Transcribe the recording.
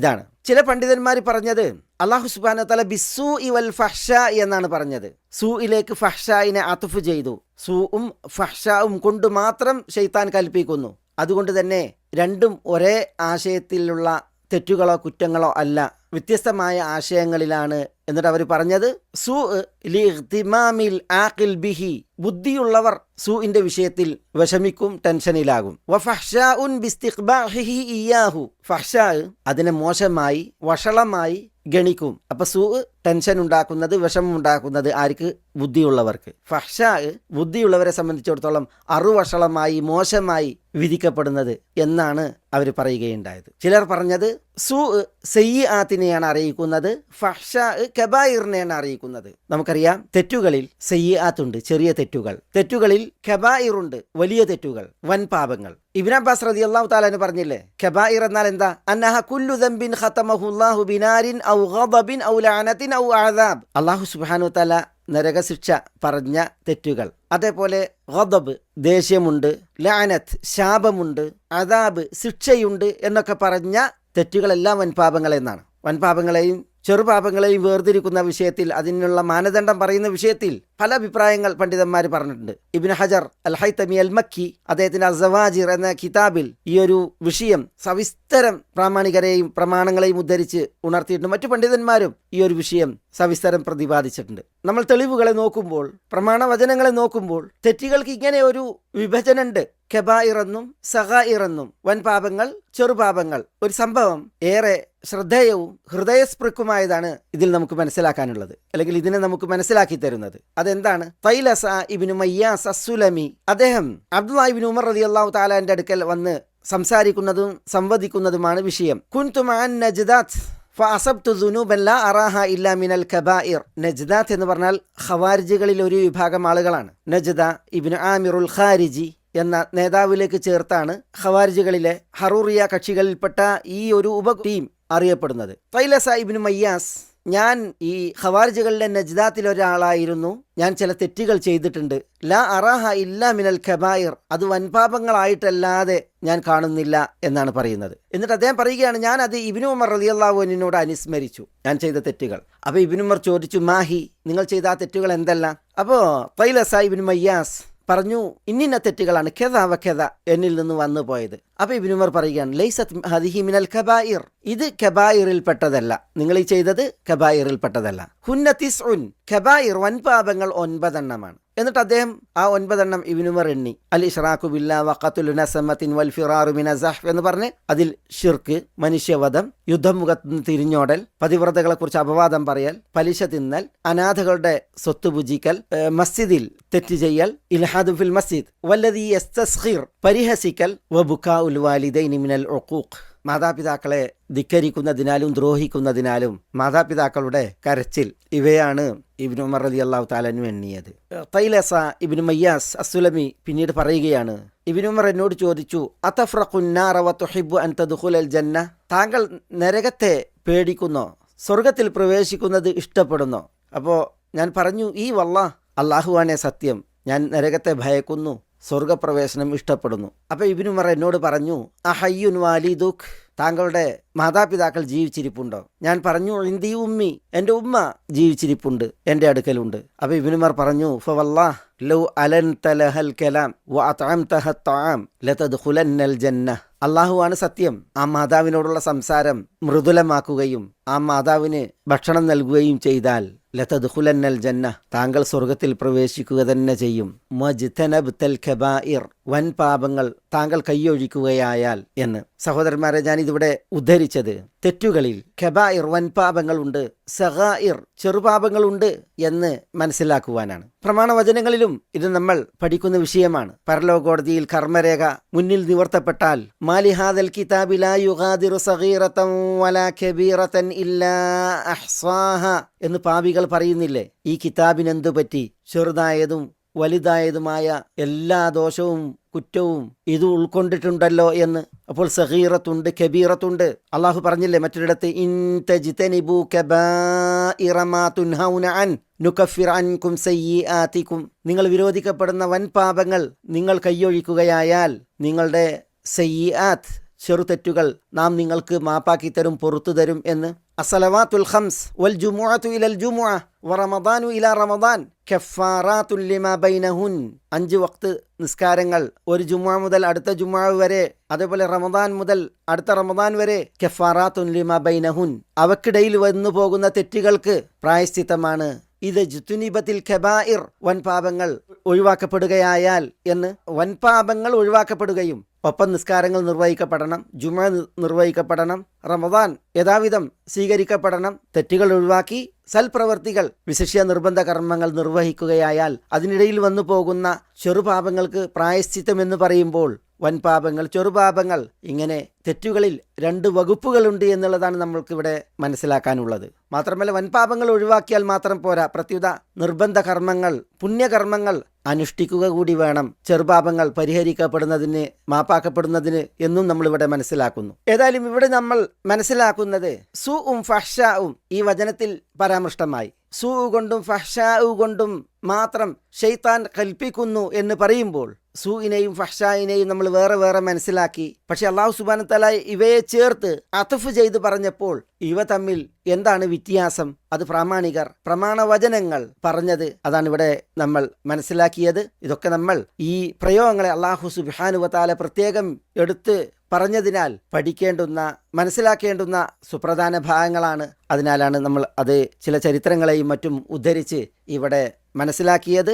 ഇതാണ്. ചില പണ്ഡിതന്മാർ പറഞ്ഞത് അള്ളാഹു സുബാന തല ബിസു ഇവൽ ഫഹ്ഷ എന്നാണ് പറഞ്ഞത്. സൂയിലേക്ക് ഫഹ്ഷായിനെ അത്തുഫ് ചെയ്തു. സൂവും ഫഹ്ഷാവും കൊണ്ട് മാത്രം ഷെയ്ത്താൻ കൽപ്പിക്കുന്നു. അതുകൊണ്ട് തന്നെ രണ്ടും ഒരേ ആശയത്തിലുള്ള തെറ്റുകളോ കുറ്റങ്ങളോ അല്ല. വ്യത്യസ്തമായ ആശയങ്ങളിലാണ് എന്നിട്ട് അവർ പറഞ്ഞത്. സു ലിഹ്തിമാമിൽ ആഖിൽ ബിഹി. ബുദ്ധിയുള്ളവർ സൂഇന്റെ വിഷയത്തിൽ വിഷമിക്കും ടെൻഷനിലാകും. ഇയാഹു അതിനെ മോശമായി വഷളമായി ഗണിക്കും. അപ്പൊ സൂ ടെൻഷൻ ഉണ്ടാക്കുന്നത് വിഷമം ഉണ്ടാക്കുന്നത് ആർക്ക്? ബുദ്ധിയുള്ളവർക്ക്. ഫഹ്ഷാ ബുദ്ധിയുള്ളവരെ സംബന്ധിച്ചിടത്തോളം അറുവഷളമായി മോശമായി വിധിക്കപ്പെടുന്നത് എന്നാണ് അവർ പറയുകയുണ്ടായത്. ചിലർ പറഞ്ഞത് സു സെയ്യ് ആത്തിനെയാണ് അറിയിക്കുന്നത് ഫഹ്ഷാ കബായിറിനെയാണ് അറിയിക്കുന്നത്. നമുക്കറിയാം തെറ്റുകളിൽ സെയ്യ് ആത്തുണ്ട് ചെറിയ തെറ്റുകൾ. തെറ്റുകളിൽ കബായിറുണ്ട് വലിയ തെറ്റുകൾ വൻ പാപങ്ങൾ. ഇബ്ൻ റതി അള്ളാഹു താലാന് പറഞ്ഞില്ലേ കബായിർ എന്നാൽ എന്താ? അന്നഹ കുല്ലു ദംബിൻ ഖതമഹുല്ലാഹു ബിനാരിൻ ഔ ഗദബിൻ ഔ ലഅനത്തിൻ ഔ തല നരകശിക്ഷ പറഞ്ഞ തെറ്റുകൾ. അതേപോലെ ഗദബ് ദേഷ്യമുണ്ട് ലാനത്ത് ശാപമുണ്ട് അദാബ് ശിക്ഷയുണ്ട് എന്നൊക്കെ പറഞ്ഞ തെറ്റുകളെല്ലാം വൻപാപങ്ങൾ എന്നാണ് വൻപാപങ്ങളെയും ചെറുപാപങ്ങളെയും വേർതിരിക്കുന്ന വിഷയത്തിൽ അതിനുള്ള മാനദണ്ഡം പറയുന്ന വിഷയത്തിൽ പല അഭിപ്രായങ്ങൾ പണ്ഡിതന്മാർ പറഞ്ഞിട്ടുണ്ട്. ഇബിൻ ഹജർ അൽ ഹൈത്തമി അൽ മക്കി അദ്ദേഹത്തിന്റെ അസവാജിർ എന്ന കിതാബിൽ ഈ ഒരു വിഷയം സവിസ്തരം പ്രാമാണികരെയും പ്രമാണങ്ങളെയും ഉദ്ധരിച്ച് ഉണർത്തിയിട്ടുണ്ട്. മറ്റു പണ്ഡിതന്മാരും ഈ ഒരു വിഷയം സവിസ്തരം പ്രതിപാദിച്ചിട്ടുണ്ട്. നമ്മൾ തെളിവുകളെ നോക്കുമ്പോൾ പ്രമാണവചനങ്ങളെ നോക്കുമ്പോൾ തെറ്റുകൾക്ക് ഇങ്ങനെ ഒരു വിഭജനമുണ്ട്. കെബായിറെന്നും സഹായിറെന്നും വൻപാപങ്ങൾ ചെറുപാപങ്ങൾ. ഒരു സംഭവം ഏറെ ശ്രദ്ധേയവും ഹൃദയസ്പൃക്കുമായതാണ് ഇതിൽ നമുക്ക് മനസ്സിലാക്കാനുള്ളത്. അല്ലെങ്കിൽ ഇതിനെ നമുക്ക് മനസ്സിലാക്കി തരുന്നത്. അതെന്താണ്? തൈലസ ഇബിനു മയ്യാസ് അസുലമി അദ്ദേഹം അബ്ദുല്ലാ ഇബിൻ ഉമർ റതി അള്ളാഹു താലാന്റെ അടുക്കൽ വന്ന് സംസാരിക്കുന്നതും സംവദിക്കുന്നതുമാണ് വിഷയം. കുൻതുമാൻ നജ്ദാത്ത് നജ്ദാത്ത് എന്ന് പറഞ്ഞാൽ ഖവാരിജികളിൽ ഒരു വിഭാഗം ആളുകളാണ്. നജ്ദ ഇബ്നു ആമിറുൽ ഖാരിജി. എന്ന നേതാവിലേക്ക് ചേർത്താണ് ഖവാരിജുകളിലെ ഹറൂറിയ കക്ഷികളിൽപ്പെട്ട ഈ ഒരു ഉപ ടീം അറിയപ്പെടുന്നത്. ഫൈല സാഹിബിന് മയ്യാസ് ഞാൻ ഈ ഖവാരിജുകളിലെ നജ്ദാത്തിൽ ഒരാളായിരുന്നു. ഞാൻ ചില തെറ്റുകൾ ചെയ്തിട്ടുണ്ട്. ലാ അറാഹ ഇല്ല മിനൽ ഖബായിർ അത് വൻപാപങ്ങളായിട്ടല്ലാതെ ഞാൻ കാണുന്നില്ല എന്നാണ് പറയുന്നത്. എന്നിട്ട് അദ്ദേഹം പറയുകയാണ് ഞാൻ അത് ഇബിനു ഉമർ റലി അള്ളാഹുവിനോട് അനുസ്മരിച്ചു. ഞാൻ ചെയ്ത തെറ്റുകൾ. അപ്പൊ ഇബിനുമർ ചോദിച്ചു മാഹി നിങ്ങൾ ചെയ്ത ആ തെറ്റുകൾ എന്തെല്ലാം? അപ്പോ ഫൈലസ ഇബിൻ മയ്യാസ് പറഞ്ഞു ഇന്നിന്ന തെറ്റുകളാണ് ഖെത കെത എന്നിൽ നിന്ന് വന്നു പോയത്. അപ്പൊ ഇബിനുമർ പറയുകയാണ് ലൈസത് ഹദിഹിമിനൽ കബായിർ. ഇത് കബായിറിൽ പെട്ടതല്ല നിങ്ങൾ ഈ ചെയ്തത് കബായിറിൽ പെട്ടതല്ല ഹുന്നതിസ് ഉൻ കബായിർ വൻപാപങ്ങൾ ഒൻപതെണ്ണമാണ്. എന്നിട്ട് അദ്ദേഹം ആ ഒൻപതെണ്ണം ഇവനുമർ എണ്ണി. അൽ ഇഷ്റാഖു ബില്ലാ വഖത്തുൽ നസമത്തിൻ വൽ ഫിറാറു മിന സഹ് എന്ന് പറഞ്ഞ് അതിൽ ഷിർക്ക് മനുഷ്യവധം യുദ്ധമുഖത്ത് തിരിഞ്ഞോടൽ പതിവ്രതകളെ കുറിച്ച് അപവാദം പറയൽ പലിശ തിന്നൽ അനാഥകളുടെ സ്വത്ത് പൂജിക്കൽ മസ്ജിദിൽ തെറ്റ് ചെയ്യൽ ഇൽഹാദു ഫിൽ മസ്ജിദ് വല്ലതി പരിഹസിക്കൽ വബുക്കാ ഉൽ വാലിദൈനി മിനൽ ഉഖൂഖ്. മാതാപിതാക്കളെ ധിക്കരിക്കുന്നതിനാലും ദ്രോഹിക്കുന്നതിനാലും മാതാപിതാക്കളുടെ കരച്ചിൽ ഇവയാണ് ഇബിനു ഉമർ റതി അള്ളാഹു താലനു എണ്ണിയത്. തൈലസ ഇബിനു മയ്യാസ് അസുലമി പിന്നീട് പറയുകയാണ് ഇബ്നു ഉമർ എന്നോട് ചോദിച്ചു അത്തഫ്രഖുന്നാറവത്തുഹിബു അൻ തദ്ഖുലൽ ജന്ന? താങ്കൾ നരകത്തെ പേടിക്കുന്നോ? സ്വർഗത്തിൽ പ്രവേശിക്കുന്നത് ഇഷ്ടപ്പെടുന്നോ? അപ്പോൾ ഞാൻ പറഞ്ഞു ഈ വള്ള അള്ളാഹുവാനെ സത്യം. ഞാൻ നരകത്തെ ഭയക്കുന്നു. സ്വർഗപ്രവേശനം ഇഷ്ടപ്പെടുന്നു. അപ്പൊ ഇബിനുമർ എന്നോട് പറഞ്ഞു അഹയ്യുൻ വാലിദുഖ് താങ്കളുടെ മാതാപിതാക്കൾ ജീവിച്ചിരിപ്പുണ്ടോ? ഞാൻ പറഞ്ഞു ഇന്തി ഉമ്മി എന്റെ ഉമ്മ ജീവിച്ചിരിപ്പുണ്ട് എന്റെ അടുക്കലുണ്ട്. അപ്പൊ ഇബിനുമർ പറഞ്ഞു ഫവല്ലാ ലൗ അലൻ തലഹൽ കലാം ജന്ന. സത്യം. ആ മാതാവിനോടുള്ള സംസാരം മൃദുലമാക്കുകയും ആ മാതാവിന് ഭക്ഷണം നൽകുകയും ചെയ്താൽ ലതദ്ഖുലന്നൽ ജന്ന. താങ്കൾ സ്വർഗത്തിൽ പ്രവേശിക്കുക തന്നെ ചെയ്യും. മജ്തനബ്തൽ ഖബായിർ വൻ പാപങ്ങൾ താങ്കൾ കൈയൊഴിക്കുകയായാൽ എന്ന്. സഹോദരന്മാരെ ഞാൻ ഇതിവിടെ ഉദ്ധരിച്ചത് തെറ്റുകളിൽ. ഖബായിർ വൻപാപങ്ങളുണ്ട് സഹായിർ ചെറുപാപങ്ങളുണ്ട് എന്ന് മനസ്സിലാക്കുവാനാണ്. പ്രമാണവചനങ്ങളിലും ഇത് നമ്മൾ പഠിക്കുന്ന വിഷയമാണ്. പരലോകോടതിയിൽ കർമ്മരേഖ മുന്നിൽ നിവർത്തപ്പെട്ടാൽ മാലിഹാദൽ എന്ന് പാപികൾ പറയുന്നില്ലേ? ഈ കിതാബിനെന്തു പറ്റി ചെറുതായതും വലുതായതുമായ എല്ലാ ദോഷവും കുറ്റവും ഇത് ഉൾക്കൊണ്ടിട്ടുണ്ടല്ലോ എന്ന് അപ്പോൾ സഹീറത്തുണ്ട് കബീറത്തുണ്ട്. അള്ളാഹു പറഞ്ഞില്ലേ മറ്റൊരിടത്ത് നിങ്ങൾ വിരോധിക്കപ്പെടുന്ന വൻ പാപങ്ങൾ നിങ്ങൾ കൈയൊഴിക്കുകയായാൽ നിങ്ങളുടെ സയ്യിആത്ത് ചെറുതെറ്റുകൾ നാം നിങ്ങൾക്ക് മാപ്പാക്കി തരും പൊറത്തു തരും എന്ന് അസലവാത്തുൽ ഖംസ് വൽ ജുമുഅത്തു ഇലൽ ജുമുഅ വറമദാനു ഇല റമദാൻ കഫാറാത്തുൽ ലിമാ ബൈനഹുൻ. അഞ്ച് വക്ത് നിസ്കാരങ്ങൾ. ഒരു ജുമുഅ മുതൽ അടുത്ത ജുമുഅ വരെ അതേപോലെ റമദാൻ മുതൽ അടുത്ത റമദാൻ വരെ കഫാറാത്തുൽ ലിമാ ബൈനഹുൻ. അവക്കിടയിൽ വന്നു പോകുന്ന തെറ്റുകൾക്ക് പ്രായശ്ചിത്തമാണ്. ഇത് ജുത്തുനിബത്തിൽ ഖബായിർ വൻപാപങ്ങൾ ഒഴിവാക്കപ്പെടുകയായാൽ എന്ന്. വൻപാപങ്ങൾ ഒഴിവാക്കപ്പെടുകയും ഒപ്പം നിസ്കാരങ്ങൾ നിർവഹിക്കപ്പെടണം ജുമ നിർവഹിക്കപ്പെടണം റമദാൻ യഥാവിധം സ്വീകരിക്കപ്പെടണം തെറ്റുകൾ ഒഴിവാക്കി സൽപ്രവർത്തികൾ വിശിഷ്യ നിർബന്ധ കർമ്മങ്ങൾ നിർവഹിക്കുകയായാൽ അതിനിടയിൽ വന്നു പോകുന്ന ചെറുപാപങ്ങൾക്ക് പ്രായശ്ചിത്തം എന്ന് പറയുമ്പോൾ വൻപാപങ്ങൾ ചെറുപാപങ്ങൾ ഇങ്ങനെ തെറ്റുകളിൽ രണ്ട് വകുപ്പുകളുണ്ട് എന്നുള്ളതാണ് നമ്മൾക്കിവിടെ മനസ്സിലാക്കാനുള്ളത്. മാത്രമല്ല വൻപാപങ്ങൾ ഒഴിവാക്കിയാൽ മാത്രം പോരാ. പ്രത്യുത നിർബന്ധ കർമ്മങ്ങൾ പുണ്യകർമ്മങ്ങൾ അനുഷ്ഠിക്കുക കൂടി വേണം. ചെറുപാപങ്ങൾ പരിഹരിക്കപ്പെടുന്നതിന് മാപ്പാക്കപ്പെടുന്നതിന് എന്നും നമ്മളിവിടെ മനസ്സിലാക്കുന്നു. ഏതായാലും ഇവിടെ നമ്മൾ മനസ്സിലാക്കുന്നത് സു ഉം ഫഷാവും ഈ വചനത്തിൽ പരാമൃഷ്ടമായി. സു കൊണ്ടും ഫഹ്ഷാവു കൊണ്ടും മാത്രം ഷെയ്ത്താൻ കൽപ്പിക്കുന്നു എന്ന് പറയുമ്പോൾ സൂഇനെയും ഫഹ്ഷായിനെയും നമ്മൾ വേറെ വേറെ മനസ്സിലാക്കി. പക്ഷെ അള്ളാഹു സുബാന തല ഇവയെ ചേർത്ത് അതഫ് ചെയ്ത് പറഞ്ഞപ്പോൾ ഇവ തമ്മിൽ എന്താണ് വ്യത്യാസം? അത് പ്രാമാണികർ പ്രമാണവചനങ്ങൾ പറഞ്ഞത്. അതാണ് ഇവിടെ നമ്മൾ മനസ്സിലാക്കിയത്. ഇതൊക്കെ നമ്മൾ ഈ പ്രയോഗങ്ങളെ അള്ളാഹു സുബാനുവത്താല പ്രത്യേകം എടുത്ത് പറഞ്ഞതിനാൽ പഠിക്കേണ്ടുന്ന മനസ്സിലാക്കേണ്ടുന്ന സുപ്രധാന ഭാഗങ്ങളാണ്. അതിനാലാണ് നമ്മൾ അത് ചില ചരിത്രങ്ങളെയും മറ്റും ഉദ്ധരിച്ച് ഇവിടെ മനസ്സിലാക്കിയത്.